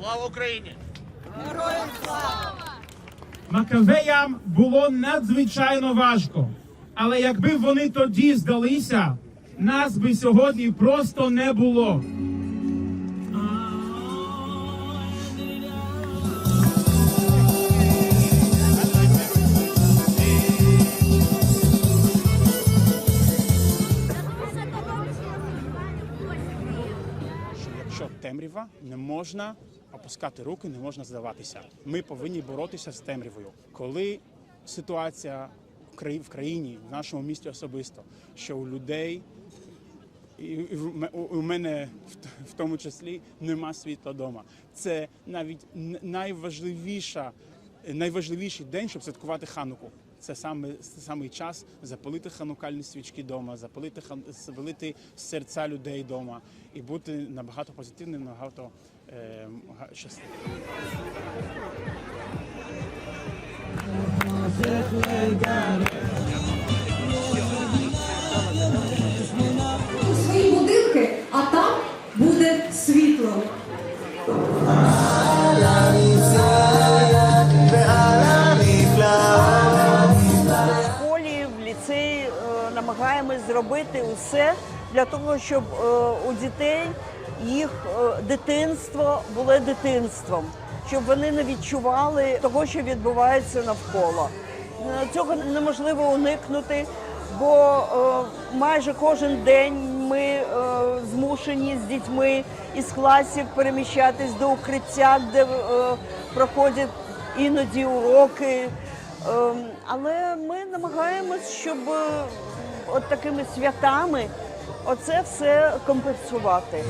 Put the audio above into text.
Слава Україні! Макавеям було надзвичайно важко. Але якби вони тоді здалися, нас би сьогодні просто не було. що темрява, не можна опускати руки, не можна здаватися. Ми повинні боротися з темрявою. Коли ситуація в краї- країні, в нашому місті особисто, що у людей і у- мене в тому числі нема світла вдома. Це навіть найважливіша, найважливіший день, щоб святкувати хануку. Це саме самий час запалити ханукальні свічки вдома, запалити хан- запалити серця людей вдома і бути набагато позитивним, набагато е, у свої будинки, а там буде світло. В школі, в ліцеї е, намагаємось зробити усе для того, щоб е, у дітей їх е, дитинство було дитинством, щоб вони не відчували того, що відбувається навколо. Е, Цього неможливо уникнути, бо е, майже кожен день ми змушені з дітьми із класів переміщатись до укриття, де проходять іноді уроки. Ем, Але ми намагаємось, щоб от такими святами оце все компенсувати.